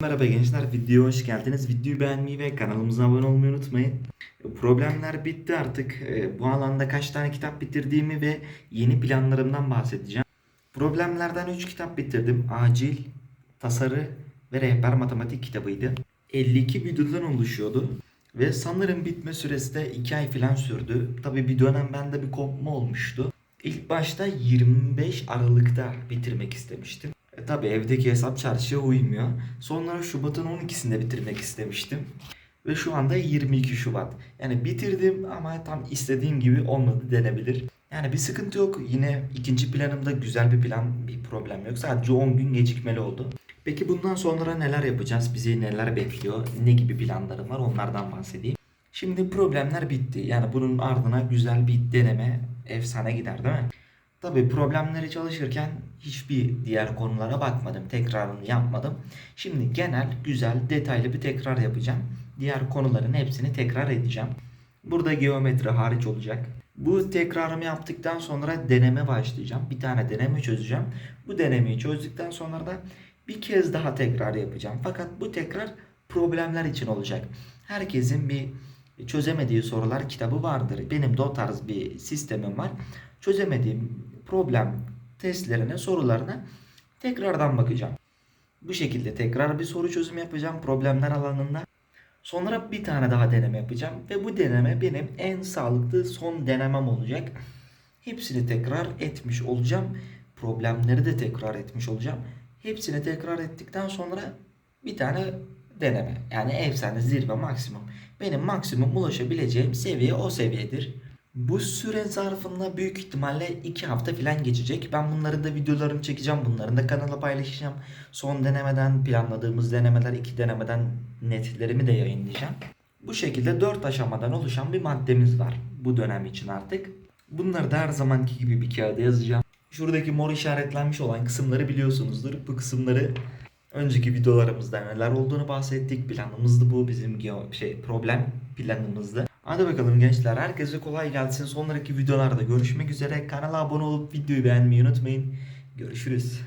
Merhaba gençler, videoya hoş geldiniz. Videoyu beğenmeyi ve kanalımıza abone olmayı unutmayın. Problemler bitti artık. Ee, Bu alanda kaç tane kitap bitirdiğimi ve yeni planlarımdan bahsedeceğim. Problemlerden 3 kitap bitirdim. Acil, tasarı ve rehber matematik kitabıydı. 52 videodan oluşuyordu. Ve sanırım bitme süresi de 2 ay falan sürdü. Tabi bir dönem bende bir kopma olmuştu. İlk başta 25 Aralık'ta bitirmek istemiştim. E tabi evdeki hesap çarşıya uymuyor. Sonra Şubat'ın 12'sinde bitirmek istemiştim. Ve şu anda 22 Şubat. Yani bitirdim ama tam istediğim gibi olmadı denebilir. Yani bir sıkıntı yok. Yine ikinci planımda güzel bir plan, bir problem yok. Sadece 10 gün gecikmeli oldu. Peki bundan sonra neler yapacağız? Bizi neler bekliyor? Ne gibi planlarım var? Onlardan bahsedeyim. Şimdi problemler bitti. Yani bunun ardına güzel bir deneme efsane gider değil mi? Tabii problemleri çalışırken hiçbir diğer konulara bakmadım. Tekrarını yapmadım. Şimdi genel, güzel, detaylı bir tekrar yapacağım. Diğer konuların hepsini tekrar edeceğim. Burada geometri hariç olacak. Bu tekrarımı yaptıktan sonra deneme başlayacağım. Bir tane deneme çözeceğim. Bu denemeyi çözdükten sonra da bir kez daha tekrar yapacağım. Fakat bu tekrar problemler için olacak. Herkesin bir çözemediği sorular kitabı vardır. Benim de o tarz bir sistemim var. Çözemediğim problem testlerine, sorularına tekrardan bakacağım. Bu şekilde tekrar bir soru çözümü yapacağım problemler alanında. Sonra bir tane daha deneme yapacağım ve bu deneme benim en sağlıklı son denemem olacak. Hepsini tekrar etmiş olacağım. Problemleri de tekrar etmiş olacağım. Hepsini tekrar ettikten sonra bir tane deneme. Yani efsane zirve maksimum. Benim maksimum ulaşabileceğim seviye o seviyedir. Bu süre zarfında büyük ihtimalle 2 hafta falan geçecek. Ben bunların da videolarını çekeceğim. Bunların da kanala paylaşacağım. Son denemeden planladığımız denemeler, iki denemeden netlerimi de yayınlayacağım. Bu şekilde 4 aşamadan oluşan bir maddemiz var bu dönem için artık. Bunları da her zamanki gibi bir kağıda yazacağım. Şuradaki mor işaretlenmiş olan kısımları biliyorsunuzdur. Bu kısımları önceki videolarımızda neler olduğunu bahsettik. Planımızdı bu bizim şey problem planımızdı. Hadi bakalım gençler herkese kolay gelsin. Sonraki videolarda görüşmek üzere. Kanala abone olup videoyu beğenmeyi unutmayın. Görüşürüz.